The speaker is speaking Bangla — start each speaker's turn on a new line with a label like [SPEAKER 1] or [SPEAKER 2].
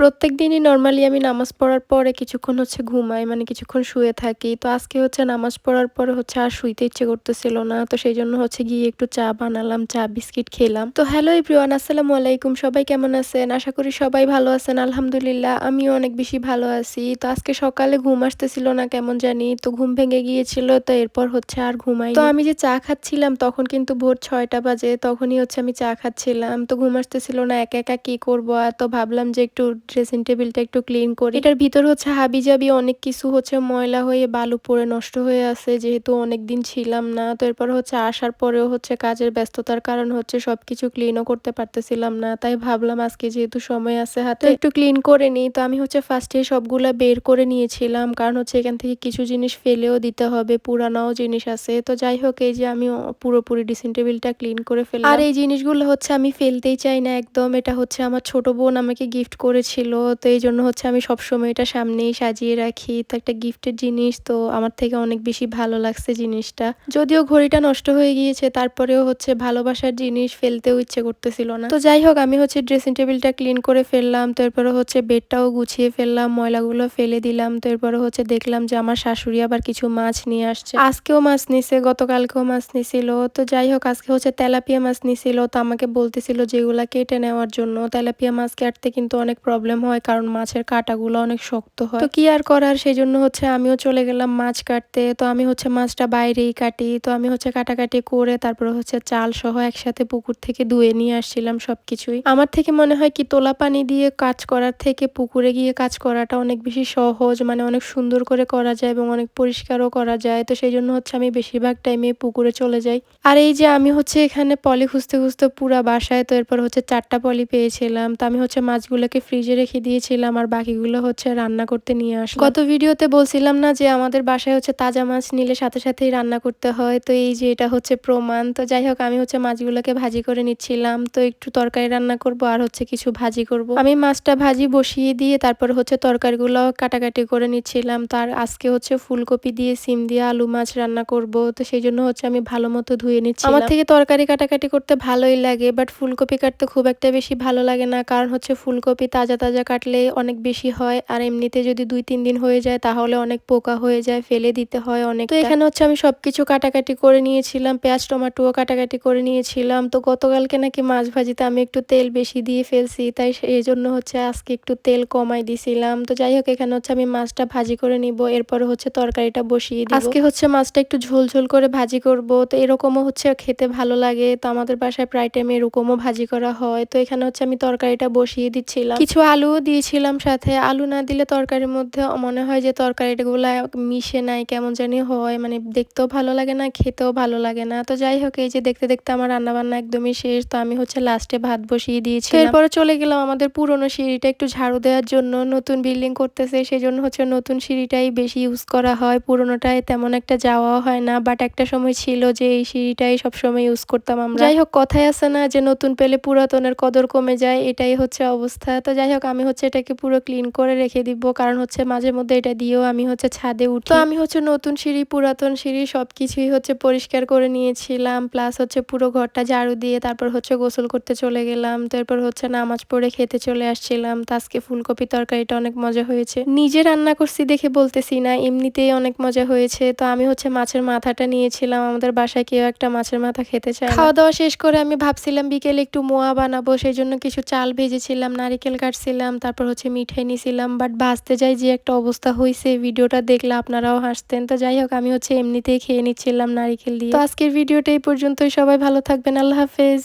[SPEAKER 1] প্রত্যেক দিনই নর্মালি আমি নামাজ পড়ার পরে কিছুক্ষণ হচ্ছে ঘুমাই মানে কিছুক্ষণ শুয়ে থাকি। তো আজকে হচ্ছে নামাজ পড়ার পরে হচ্ছে আর শুইতে ইচ্ছে করতেছিল না। তো সেই জন্য হচ্ছে গিয়ে একটু চা বানালাম, চা, বিস্কিট খেলাম। তো হ্যালো এভরিওয়ান আসসালামু আলাইকুম। সবাই কেমন আছেন? আশা করি সবাই ভালো আছেন, আলহামদুলিল্লাহ। আমিও অনেক বেশি ভালো আছি। তো আজকে সকালে ঘুম আসতেছিল না কেমন জানি। তো ঘুম ভেঙে গিয়েছিল, তো এরপর হচ্ছে আর ঘুমাই তো আমি যে চা খাচ্ছিলাম তখন কিন্তু ভোর ছয়টা বাজে, তখনই হচ্ছে আমি চা খাচ্ছিলাম। তো ঘুম আসতেছিল না, একা একা কি করব? আর তো ভাবলাম যে একটু ড্রেসিং টেবিলটা একটু ক্লিন করি। এটার ভিতর হচ্ছে হাবি জাবি অনেক কিছু হচ্ছে ময়লা হয়ে বালু পরে নষ্ট হয়ে আছে যেহেতু অনেক দিন ছিলাম না। তো এরপর হচ্ছে আসার পরেও হচ্ছে কাজের ব্যস্ততার কারণ হচ্ছে সবকিছু ক্লিনও করতে পারতেছিলাম না। তাই ভাবলাম আজকে যেহেতু সময় আছে হাতে একটু ক্লিন করে নিই। তো আমি হচ্ছে ফার্স্টে সবগুলা বের করে নিয়েছিলাম কারণ হচ্ছে এখান থেকে কিছু জিনিস ফেলেও দিতে হবে পুরানাও জিনিস আছে। তো যাই হোক এই যে আমি পুরোপুরি ড্রেসিং টেবিলটা ক্লিন করে ফেললাম। আর এই জিনিসগুলো হচ্ছে আমি ফেলতেই চাই না একদম। এটা হচ্ছে আমার ছোট বোন আমাকে গিফট করেছিল তো এই জন্য হচ্ছে আমি সবসময় এটা সামনেই সাজিয়ে রাখি। তো একটা গিফটের জিনিস, তো আমার থেকে অনেক বেশি ভালো লাগছে জিনিসটা। যদিও ঘড়িটা নষ্ট হয়ে গিয়েছে, তারপরেও হচ্ছে ভালোবাসার জিনিস ফেলতেও ইচ্ছে করতেছিল না। তো যাই হোক, আমি হচ্ছে ড্রেসিং টেবিলটা ক্লিন করে ফেললাম, তো এরপরে হচ্ছে বেডটাও গুছিয়ে ফেললাম, ময়লাগুলো ফেলে দিলাম, তো এরপরে হচ্ছে দেখলাম যে আমার শাশুড়ি আবার কিছু মাছ নিয়ে আসছে। আজকেও মাছ নিছে, গতকালকেও মাছ নিছিল। তো যাই হোক, আজকে হচ্ছে তেলাপিয়া মাছ নিছিল। তো আমাকে বলতেছিল যেগুলা কেটে নেওয়ার জন্য। তেলাপিয়া মাছ কাটতে কিন্তু অনেক প্রবলেম হয়, কারণ মাছের কাটাগুলো অনেক শক্ত হয়। তো কি আর করার? সেই জন্য হচ্ছে আমিও চলে গেলাম মাছ কাটতে। তো আমি হচ্ছে মাছটা বাইরেই কাটি। তো আমি হচ্ছে কাটাকাটি করে তারপরে হচ্ছে চাল সহ একসাথে পুকুর থেকে ধুয়ে নিয়ে আসছিলাম সবকিছুই। আমার থেকে মনে হয় কি, তোলা পানি দিয়ে কাজ করার থেকে পুকুরে গিয়ে কাজ করাটা অনেক বেশি সহজ মানে অনেক সুন্দর করে করা যায় এবং অনেক পরিষ্কারও করা যায়। তো সেই জন্য হচ্ছে আমি বেশিরভাগ টাইমে পুকুরে চলে যাই। আর এই যে আমি হচ্ছে এখানে পলি খুঁজতে খুঁজতে পুরা বাসায়, তো এরপর হচ্ছে চারটা পলি পেয়েছিলাম। তো আমি হচ্ছে মাছগুলোকে ফ্রিজে রেখে দিয়েছিলাম আর বাকিগুলো হচ্ছে রান্না করতে নিয়ে আসলাম। গত ভিডিওতে বলছিলাম না যে আমাদের বাসায় হচ্ছে তাজা মাছ নিলে সাথে সাথেই রান্না করতে হয়। তো এই যে এটা হচ্ছে প্রমাণ। তো যাই হোক, আমি হচ্ছে মাছগুলোকে ভাজি করে নিচ্ছিলাম। তো একটু তরকারি রান্না করব আর হচ্ছে কিছু ভাজি করব। আমি মাছটা ভাজি বসিয়ে দিয়ে তারপর হচ্ছে তরকারিগুলো কাটাকাটি করে নিচ্ছিলাম। তার আজকে হচ্ছে ফুলকপি দিয়ে সিম দিয়ে আলু মাছ রান্না করব। তো সেই জন্য হচ্ছে আমি ভালো মতো ধুয়ে নিচ্ছি আমার থেকে তরকারি কাটাকাটি করতে ভালোই লাগে, বাট ফুলকপি কাটতে খুব একটা বেশি ভালো লাগে না। কারণ হচ্ছে ফুলকপি তাজা তাজা কাটলে অনেক বেশি হয় আর এমনিতে যদি দুই তিন দিন হয়ে যায় তাহলে অনেক পোকা হয়ে যায় ফেলে দিতে হয় অনেক তো এখানে হচ্ছে আমি সবকিছু কাটাকাটি করে নিয়েছিলাম পেঁয়াজ টমাটোও কাটাকাটি করে নিয়েছিলাম। তো গতকালকে নাকি মাছ ভাজিতে আমি একটু তেল বেশি দিয়ে ফেলছি তাই এই জন্য হচ্ছে আজকে একটু তেল কমাই দিছিলাম। তো যাই হোক এখানে হচ্ছে আমি মাছটা ভাজি করে নিব এরপরে হচ্ছে তরকারিটা বসিয়ে দিই আজকে হচ্ছে মাছটা একটু ঝোল ঝোল করে ভাজি করব তো এরকমও হচ্ছে খেতে ভালো লাগে। তো আমাদের বাসায় প্রায় টাইম এরকমও ভাজি করা হয়। তো এখানে হচ্ছে আমি তরকারিটা বসিয়ে দিচ্ছিলাম। কিছু আলুও দিয়েছিলাম সাথে। আলু না দিলে তরকারির মধ্যে মনে হয় যে তরকারিগুলা মিশে নাই কেমন জানি হয়। মানে দেখতেও ভালো লাগে না খেতেও ভালো লাগে না। তো যাই হোক এই যে দেখতে দেখতে আমার রান্না বান্না একদমই শেষ। তো আমি হচ্ছে লাস্টে ভাত বসিয়ে দিয়েছি এরপরে চলে গেলাম আমাদের পুরনো সিঁড়িটা একটু ঝাড়ু দেওয়ার জন্য। নতুন বিল্ডিং করতেছে সেই জন্য হচ্ছে নতুন সিঁড়িটাই বেশি ইউজ করা হয়। পুরনোটায় তেমন একটা যাওয়াও হয় না বাট একটা সময় ছিল যে এই সিঁড়িটাই সবসময় ইউজ করতাম আমরা। যাই হোক কথাই আছে না যে নতুন পেলে পুরাতনের কদর কমে যায় এটাই হচ্ছে অবস্থা। তো যাই হোক আমি হচ্ছে এটাকে পুরো ক্লিন করে রেখে দিব। কারণ হচ্ছে মাঝে মধ্যে এটা দিয়েও আমি হচ্ছে ছাদে উঠি। তো আমি হচ্ছে নতুন সিঁড়ি, পুরাতন সিঁড়ি সবকিছুই হচ্ছে পরিষ্কার করে নিয়েছিলাম। প্লাস হচ্ছে পুরো ঘরটা ঝাড়ু দিয়ে তারপর হচ্ছে গোসল করতে চলে গেলাম। তারপর হচ্ছে নামাজ পড়ে খেতে চলে আসছিলাম। তো আজকে ফুলকপি তরকারিটা অনেক মজা হয়েছে। নিজে রান্না করছি দেখে বলতেছি না, এমনিতেই অনেক মজা হয়েছে। তো আমি হচ্ছে মাছের মাথাটা নিয়েছিলাম। আমাদের বাসায় কেউ একটা মাছের মাথা খেতে চায় খাওয়া দাওয়া শেষ করে আমি ভাবছিলাম বিকেলে একটু মোয়া বানাবো, সেই জন্য কিছু চাল ভেজেছিলাম, নারিকেল কাটছিলাম তারপর হচ্ছে মিঠাই নিছিলাম বাট ভাজতে যাই যে একটা অবস্থা হয়েছে ভিডিওটা দেখলে আপনারাও হাসতেন। তো যাই হোক, আমি হচ্ছে এমনিতেই খেয়ে নিচ্ছিলাম নারিকেল দিয়ে। তো আজকের ভিডিওটা এই পর্যন্তই, সবাই ভালো থাকবেন, আল্লাহ হাফেজ।